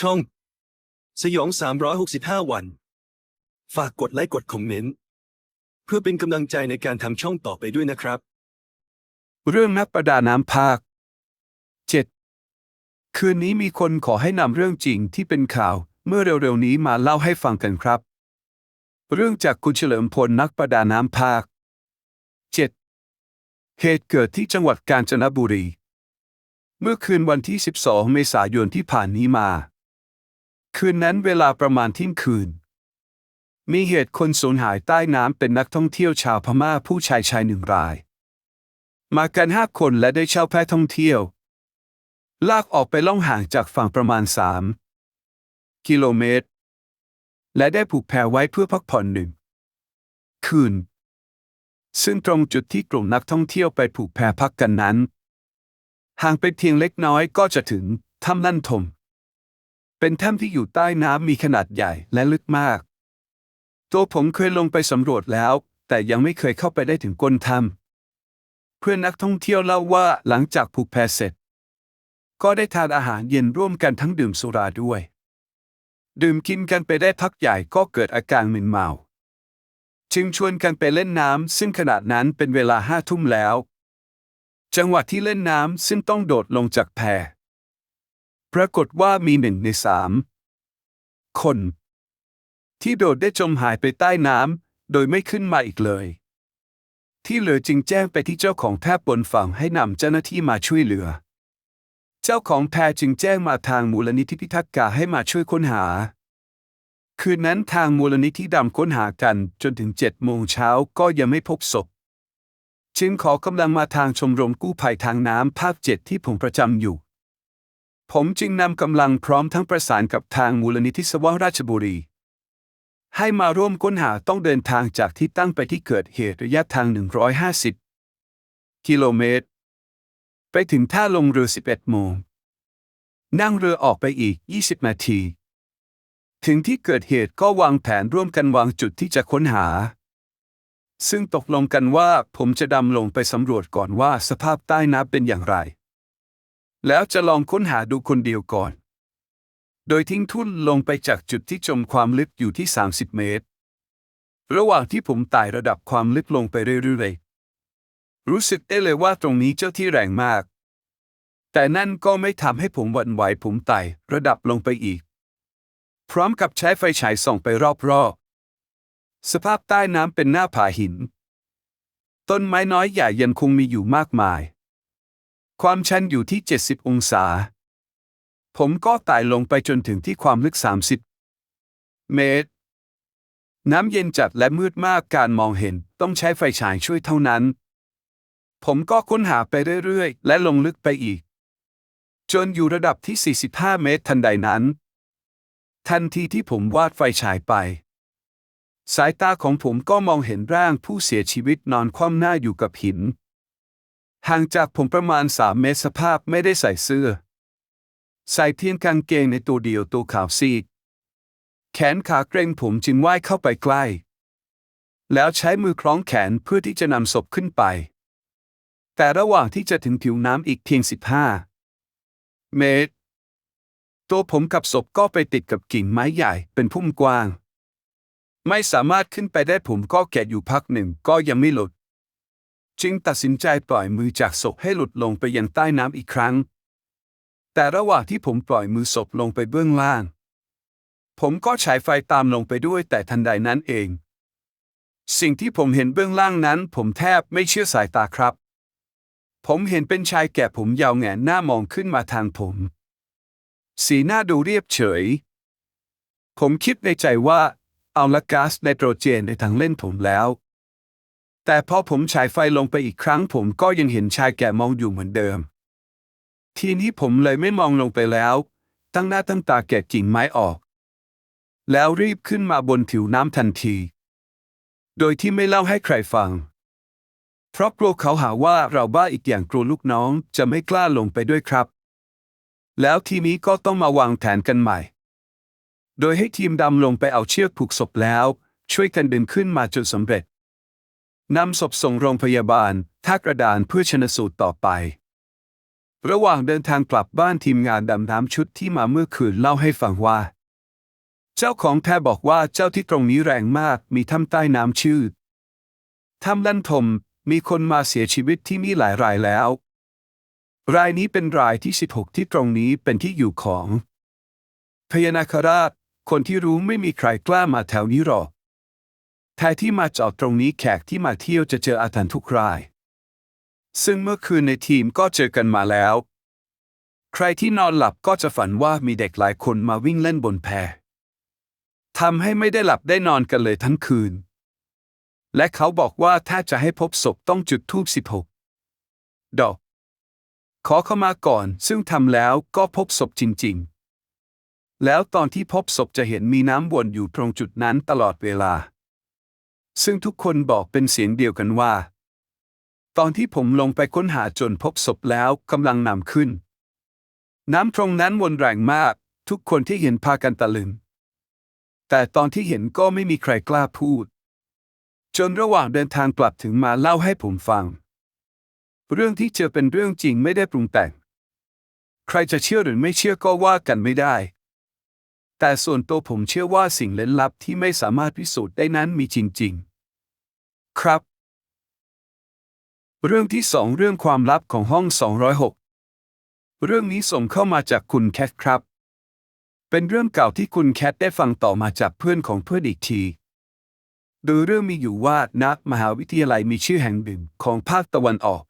ช่อง สยอง 365 วัน ฝากกดไลค์กดคอมเมนต์ เพื่อเป็นกำลังใจในการทำช่องต่อไปด้วยนะครับ เรื่องนักประดาน้ำภาค 7. คืนนี้มีคนขอให้นำเรื่องจริงที่เป็นข่าว เมื่อเร็วๆนี้มาเล่าให้ฟังกันครับ เรื่องจากคุณเฉลิมพลนักประดาน้ำภาค 7. เหตุเกิดที่จังหวัดกาญจนบุรีเมื่อคืนวันที่ 12 เมษายนที่ผ่านนี้มา คืนนั้นเวลาประมาณเที่ยงคืน มีเหตุคนสูญหายใต้น้ำเป็นนักท่องเที่ยวชาวพม่าผู้ชายชายหนึ่งราย มากันห้าคนและได้เช่าแพท่องเที่ยว ลากออกไปล่องห่างจากฝั่งประมาณสามกิโลเมตร และได้ผูกแพไว้เพื่อพักผ่อนหนึ่ง คืน ซึ่งตรงจุดที่กลุ่มนักท่องเที่ยวไปผูกแพพักกันนั้น ห่างไปเพียงเล็กน้อยก็จะถึงถ้ำลั่นทม เป็นถ้ำที่อยู่ใต้น้ำมีขนาดใหญ่และลึกมาก ตัวผมเคยลงไปสำรวจแล้ว แต่ยังไม่เคยเข้าไปได้ถึงก้นถ้ำเพื่อนนักท่องเที่ยวเล่าว่าหลังจากผูกแพเสร็จ ก็ได้ทานอาหารเย็นร่วมกันทั้งดื่มสุราด้วย ดื่มกินกันไปได้พักใหญ่ก็เกิดอาการมึนเมา จึงชวนกันไปเล่นน้ำซึ่งขณะนั้นเป็นเวลาห้าทุ่มแล้ว จังหวะที่เล่นน้ำซึ่งต้องโดดลงจากแพ ปรากฏว่ามีหนึ่งในสามคน ที่โดดได้จมหายไปใต้น้ำโดยไม่ขึ้นมาอีกเลย ที่เหลือจึงแจ้งไปที่เจ้าของแพบนฝั่งให้นำเจ้าหน้าที่มาช่วยเหลือ เจ้าของแพจึงแจ้งมาทางมูลนิธิพิทักษ์กาให้มาช่วยค้นหา คืนนั้นทางมูลนิธิดำค้นหากันจนถึงเจ็ดโมงเช้าก็ยังไม่พบศพจึงขอกำลังมาทางชมรมกู้ภัยทางน้ำภาคเจ็ดที่ผมประจำอยู่ ผมจึงนำกำลังพร้อมทั้งประสานกับทางมูลนิธิสว่างราชบุรี ให้มาร่วมค้นหาต้องเดินทางจากที่ตั้งไปที่เกิดเหตุระยะทาง 150 กิโลเมตร ไปถึงท่าลงเรือ 11 โมง นั่งเรือออกไปอีก 20 นาที ถึงที่เกิดเหตุก็วางแผนร่วมกันวางจุดที่จะค้นหา ซึ่งตกลงกันว่าผมจะดำลงไปสำรวจก่อนว่าสภาพใต้น้ำเป็นอย่างไร แล้วจะลองค้นหาดูคนเดียวก่อน โดยทิ้งทุ่นลงไปจากจุดที่จมความลึกอยู่ที่ 30 เมตร ระหว่างที่ผมไต่ระดับความลึกลงไปเรื่อยๆ รู้สึกได้เลยว่าตรงนี้เจ้าที่แรงมาก แต่นั่นก็ไม่ทำให้ผมหวั่นไหวผมไต่ระดับลงไปอีก พร้อมกับใช้ไฟฉายส่องไปรอบๆ สภาพใต้น้ำเป็นหน้าผาหิน ต้นไม้น้อยใหญ่ยังคงมีอยู่มากมาย ความชันอยู่ที่ 70 องศา ผมก็ไต่ลงไปจนถึงที่ความลึก 30 เมตร น้ำเย็นจัดและมืดมากการมองเห็นต้องใช้ไฟฉายช่วยเท่านั้น ผมก็ค้นหาไปเรื่อยๆ และลงลึกไปอีก จนอยู่ระดับที่ 45 เมตรทันใดนั้น ทันทีที่ผมวาดไฟฉายไป สายตาของผมก็มองเห็นร่างผู้เสียชีวิตนอนคว่ำหน้าอยู่กับหิน ห่างจากผมประมาณ3เมตรสภาพไม่ได้ใส่เสื้อ ใส่เพียงกางเกงในตัวเดียวตัวขาวซีด แขนขาเกรงผมจึงว่ายเข้าไปใกล้ แล้วใช้มือคล้องแขนเพื่อที่จะนำศพขึ้นไป แต่ระหว่างที่จะถึงผิวน้ำอีกเพียง15เมตร ตัวผมกับศพก็ไปติดกับกิ่งไม้ใหญ่เป็นพุ่มกว้าง ไม่สามารถขึ้นไปได้ผมก็แกะอยู่พักหนึ่งก็ยังไม่หลุด จึงตัดสินใจปล่อยมือจากศพให้หลุดลงไปยังใต้น้ำอีกครั้ง แต่ระหว่างที่ผมปล่อยมือศพลงไปเบื้องล่าง ผมก็ฉายไฟตามลงไปด้วยแต่ทันใดนั้นเอง สิ่งที่ผมเห็นเบื้องล่างนั้น ผมแทบไม่เชื่อสายตาครับ ผมเห็นเป็นชายแก่ผมยาวแงหน้ามองขึ้นมาทางผม สีหน้าดูเรียบเฉย ผมคิดในใจว่าเอาละก๊าซไนโตรเจนในทางเล่นผมแล้ว แต่พอผมฉายไฟลงไปอีกครั้ง ผมก็ยังเห็นชายแก่มองอยู่เหมือนเดิม ทีนี้ผมเลยไม่มองลงไปแล้ว ตั้งหน้าตั้งตาแกะกิ่งไม้ออก แล้วรีบขึ้นมาบนผิวน้ำทันที โดยที่ไม่เล่าให้ใครฟัง เพราะกลัวเขาหาว่าเราบ้าอีกอย่างกลัวลูกน้องจะไม่กล้าลงไปด้วยครับ แล้วทีนี้ก็ต้องมาวางแผนกันใหม่ โดยให้ทีมดำลงไปเอาเชือกผูกศพแล้ว ช่วยกันดึงขึ้นมาจนสำเร็จ นำศพส่งโรงพยาบาลท่ากระดานเพื่อชนสูตรต่อไป ระหว่างเดินทางกลับบ้านทีมงานดำน้ำชุดที่มาเมื่อคืนเล่าให้ฟังว่า เจ้าของแพบอกว่าเจ้าที่ตรงนี้แรงมากมีถ้ำใต้น้ำชื่อถ้ำลันทมมีคนมาเสียชีวิตที่นี่หลายรายแล้ว รายนี้เป็นรายที่ 16 ที่ตรงนี้เป็นที่อยู่ของพญานาคราช คนที่รู้ไม่มีใครกล้ามาแถวนี้หรอก แท้ที่มาจอดตรงนี้แขกที่มาเที่ยวจะเจออาถรรพ์ทุกราย ซึ่งเมื่อคืนในทีมก็เจอกันมาแล้ว ใครที่นอนหลับก็จะฝันว่ามีเด็กหลายคนมาวิ่งเล่นบนแพทำให้ไม่ได้หลับได้นอนกันเลยทั้งคืน และเขาบอกว่าถ้าจะให้พบศพต้องจุดธูป16ดอก ขอเข้ามาก่อน ซึ่งทำแล้วก็พบศพจริง ๆ แล้วตอนที่พบศพจะเห็นมีน้ำวนอยู่ตรงจุดนั้นตลอดเวลา ซึ่งทุกคนบอกเป็นเสียงเดียวกันว่า ตอนที่ผมลงไปค้นหาจนพบศพแล้วกำลังนำขึ้น น้ำตรงนั้นวนแรงมาก ทุกคนที่เห็นพากันตะลึง แต่ตอนที่เห็นก็ไม่มีใครกล้าพูด จนระหว่างเดินทางกลับถึงมาเล่าให้ผมฟัง เรื่องที่เจอเป็นเรื่องจริงไม่ได้ปรุงแต่ง ใครจะเชื่อหรือไม่เชื่อก็ว่ากันไม่ได้แต่ส่วนตัวผมเชื่อว่าสิ่งล้นลับที่ไม่สามารถพิสูจน์ได้นั้นมีจริง ๆ ครับ เรื่องที่สองเรื่องความลับของห้อง 206 เรื่องนี้ส่งเข้ามาจากคุณแคทครับ เป็นเรื่องเก่าที่คุณแคทได้ฟังต่อมาจากเพื่อนของเพื่อนอีกทีโดยเรื่องมีอยู่ว่านักมหาวิทยาลัยมีชื่อแห่งหนึ่งของภาคตะวันออก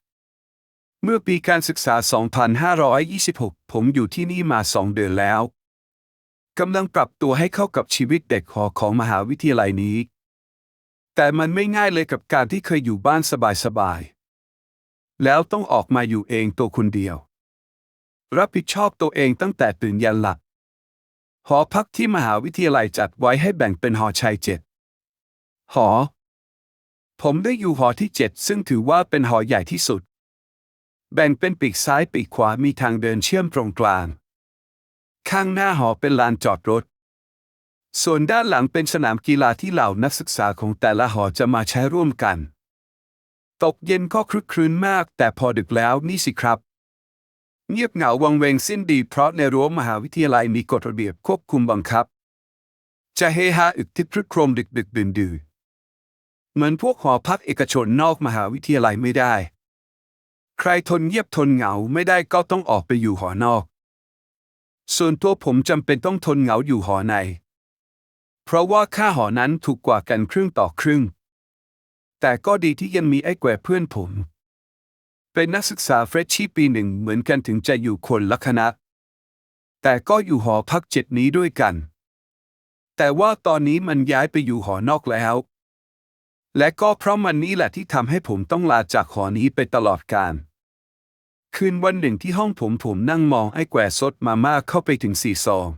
เมื่อปีการศึกษา 2526 ผมอยู่ที่นี่มาสองเดือนแล้วกำลังปรับตัวให้เข้ากับชีวิตเด็กหอของมหาวิทยาลัยนี้ แต่มันไม่ง่ายเลยกับการที่เคยอยู่บ้านสบายๆ แล้วต้องออกมาอยู่เองตัวคนเดียว รับผิดชอบตัวเองตั้งแต่ตื่นยันหลับหอพักที่มหาวิทยาลัยจัดไว้ให้แบ่งเป็นหอชายเจ็ดหอ ผมได้อยู่หอที่เจ็ดซึ่งถือว่าเป็นหอใหญ่ที่สุด แบ่งเป็นปีกซ้ายปีกขวามีทางเดินเชื่อมตรงกลาง ข้างหน้าหอเป็นลานจอดรถ ส่วนด้านหลังเป็นสนามกีฬาที่เหล่านักศึกษาของแต่ละหอจะมาใช้ร่วมกัน ตกเย็นก็ครึกครื้นมาก แต่พอดึกแล้วนี่สิครับ เงียบเหงาวังเวงสิ้นดีเพราะในรั้วมหาวิทยาลัยมีกฎระเบียบควบคุมบังคับ จะเฮฮาอึกทึกครึกโครมดึกดึกดื่นดื่นเหมือนพวกหอพักเอกชนนอกมหาวิทยาลัยไม่ได้ ใครทนเงียบทนเหงาไม่ได้ก็ต้องออกไปอยู่หอนอก ส่วนตัวผมจำเป็นต้องทนเหงาอยู่หอใน เพราะว่าค่าหอนั้นถูกกว่ากันครึ่งต่อครึ่ง แต่ก็ดีที่ยังมีไอ้แกวเพื่อนผม เป็นนักศึกษาเฟรชชี่ปีหนึ่งเหมือนกันถึงจะอยู่คนละคณะ แต่ก็อยู่หอพักเจ็ดนี้ด้วยกัน แต่ว่าตอนนี้มันย้ายไปอยู่หอนอกแล้ว และก็เพราะมันนี้แหละที่ทำให้ผมต้องลาจากหอนี้ไปตลอดกาลคืนวันหนึ่งที่ห้องผมผมนั่งมองไอ้แกวสดมาม่าเข้าไปถึงสี่ซอง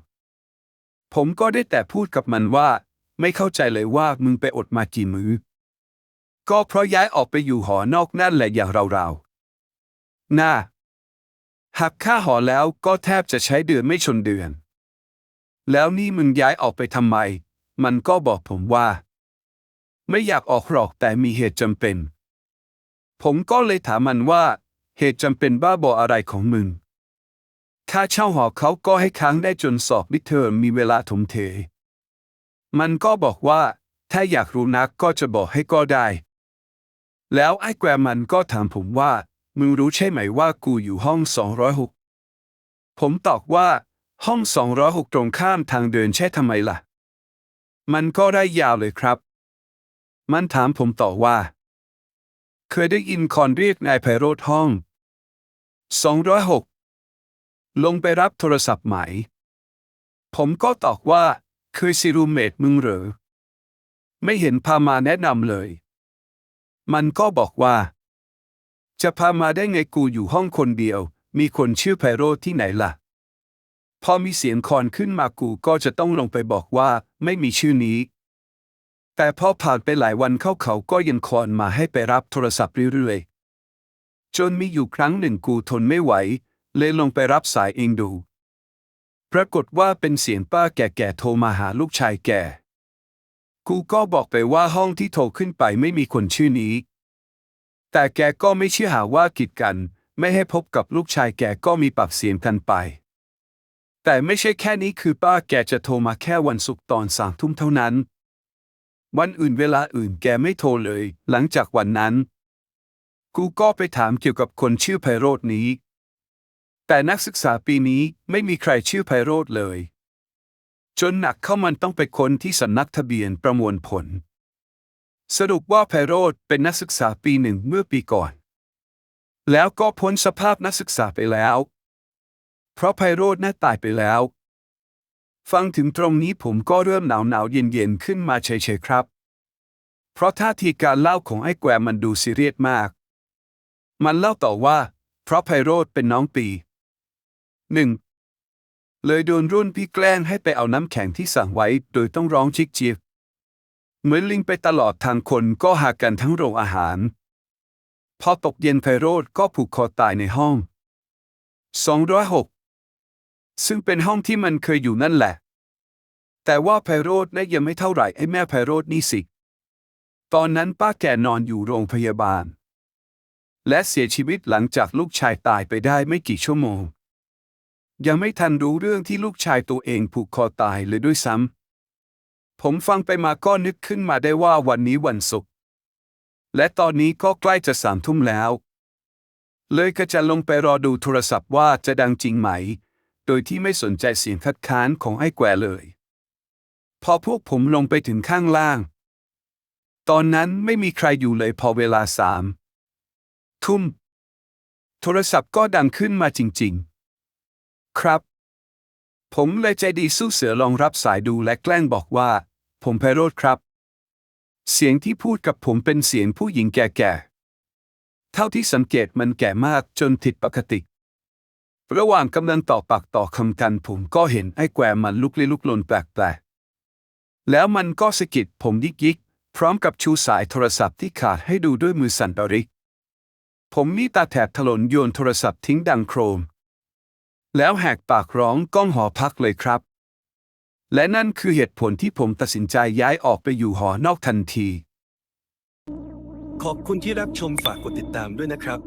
ผมก็ได้แต่พูดกับมันว่า ไม่เข้าใจเลยว่ามึงไปอดมากี่มือ้อ ก็เพราะย้ายออกไปอยู่หอนอกนั่นแหละอย่างเราๆน่าหักค่าหอแล้วก็แทบจะใช้เดือนไม่ชนเดือน แล้วนี่มึงย้ายออกไปทำไม มันก็บอกผมว่า ไม่อยากออกหรอกแต่มีเหตุจำเป็น ผมก็เลยถามมันว่า เหตุจำเป็นบ้าบออะไรของมึง ค่าเช่าหอเขาก็ให้ค้างได้จนสอบมิดเทอมมีเวลาถมเท มันก็บอกว่า ถ้าอยากรู้นักก็จะบอกให้ก็ได้ แล้วไอ้แกรมันก็ถามผมว่า มึงรู้ใช่ไหมว่ากูอยู่ห้อง 206 ผมตอบว่า ห้อง 206 ตรงข้ามทางเดินใช่ทำไมล่ะ มันก็ได้ยาวเลยครับ มันถามผมต่อว่า เคยได้ยินคอนเรียกนายไพโรธห้อง 206 ลงไปรับโทรศัพท์ไหม ผมก็ตอบว่า เคยสิรูเมทมึงเหรอไม่เห็นพามาแนะนำเลย มันก็บอกว่า จะพามาได้ไงกูอยู่ห้องคนเดียว มีคนชื่อไพโรที่ไหนล่ะ พอมีเสียงคอนขึ้นมากูก็จะต้องลงไปบอกว่าไม่มีชื่อนี้ แต่พอผ่านไปหลายวันเข้าเขาก็ยังคอนมาให้ไปรับโทรศัพท์เรื่อยๆ จนมีอยู่ครั้งหนึ่งกูทนไม่ไหว เลยลงไปรับสายเองดู ปรากฏว่าเป็นเสียงป้าแก่ๆโทรมาหาลูกชายแก่ กูก็บอกไปว่าห้องที่โทรขึ้นไปไม่มีคนชื่อนี้ แต่แกก็ไม่เชื่อหาว่ากีดกัน ไม่ให้พบกับลูกชายแกก็มีปากเสียงกันไป แต่ไม่ใช่แค่นี้คือป้าแกจะโทรมาแค่วันศุกร์ตอนสามทุ่มเท่านั้น วันอื่นเวลาอื่นแกไม่โทรเลย หลังจากวันนั้น กูก็ไปถามเกี่ยวกับคนชื่อไพโรดนี้ แต่นักศึกษาปีนี้ไม่มีใครชื่อไพโรดเลย จนหนักเข้ามันต้องไปค้นที่สำนักทะเบียนประมวลผล สรุปว่าไพโรดเป็นนักศึกษาปีหนึ่งเมื่อปีก่อน แล้วก็พ้นสภาพนักศึกษาไปแล้ว เพราะไพโรดน่าตายไปแล้ว ฟังถึงตรงนี้ผมก็เริ่มหนาวหนาวเย็นเย็นขึ้นมาเฉยๆครับ เพราะท่าทีการเล่าของไอ้แกวมันดูซีเรียสมาก มันเล่าต่อว่า เพราะไพโรดเป็นน้องปี หนึ่งเลยโดนรุ่นพี่แกล้งให้ไปเอาน้ำแข็งที่สั่งไว้ โดยต้องร้องชิกจีบเหมือนลิงไปตลอดทางคนก็หากันทั้งโรงอาหาร พอตกเย็นไพโรดก็ผูกคอตายในห้อง 206 ซึ่งเป็นห้องที่มันเคยอยู่นั่นแหละ แต่ว่าไพโรดนะยังไม่เท่าไหร่ไอ้แม่ไพโรดนี่สิ ตอนนั้นป้าแก่นอนอยู่โรงพยาบาล และเสียชีวิตหลังจากลูกชายตายไปได้ไม่กี่ชั่วโมง ยังไม่ทันรู้เรื่องที่ลูกชายตัวเองผูกคอตายเลยด้วยซ้ำ ผมฟังไปมาก็นึกขึ้นมาได้ว่าวันนี้วันศุกร์ และตอนนี้ก็ใกล้จะสามทุ่มแล้ว เลยก็จะลงไปรอดูโทรศัพท์ว่าจะดังจริงไหม โดยที่ไม่สนใจเสียงคัดค้านของไอ้แกวเลย พอพวกผมลงไปถึงข้างล่าง ตอนนั้นไม่มีใครอยู่เลยพอเวลาสามทุ่ม โทรศัพท์ก็ดังขึ้นมาจริง ๆ ครับ ผมเลยใจดีสู้เสือลองรับสายดูและแกล้งบอกว่า ผมไพโรธครับ เสียงที่พูดกับผมเป็นเสียงผู้หญิงแก่ๆ เท่าที่สังเกตมันแก่มากจนผิดปกติ ระหว่างกำลังต่อปากต่อคำกันผมก็เห็นไอ้แกวมันลุกลี้ลุกลนแปลกๆ แล้วมันก็สะกิดผมยิกยิกๆพร้อมกับชูสายโทรศัพท์ที่ขาดให้ดูด้วยมือสั่นระริก ผมนี่ตาแถบถลนโยนโทรศัพท์ทิ้งดังโครม แล้วแหกปากร้องก้องหอพักเลยครับ และนั่นคือเหตุผลที่ผมตัดสินใจย้ายออกไปอยู่หอนอกทันที ขอบคุณที่รับชมฝากกดติดตามด้วยนะครับ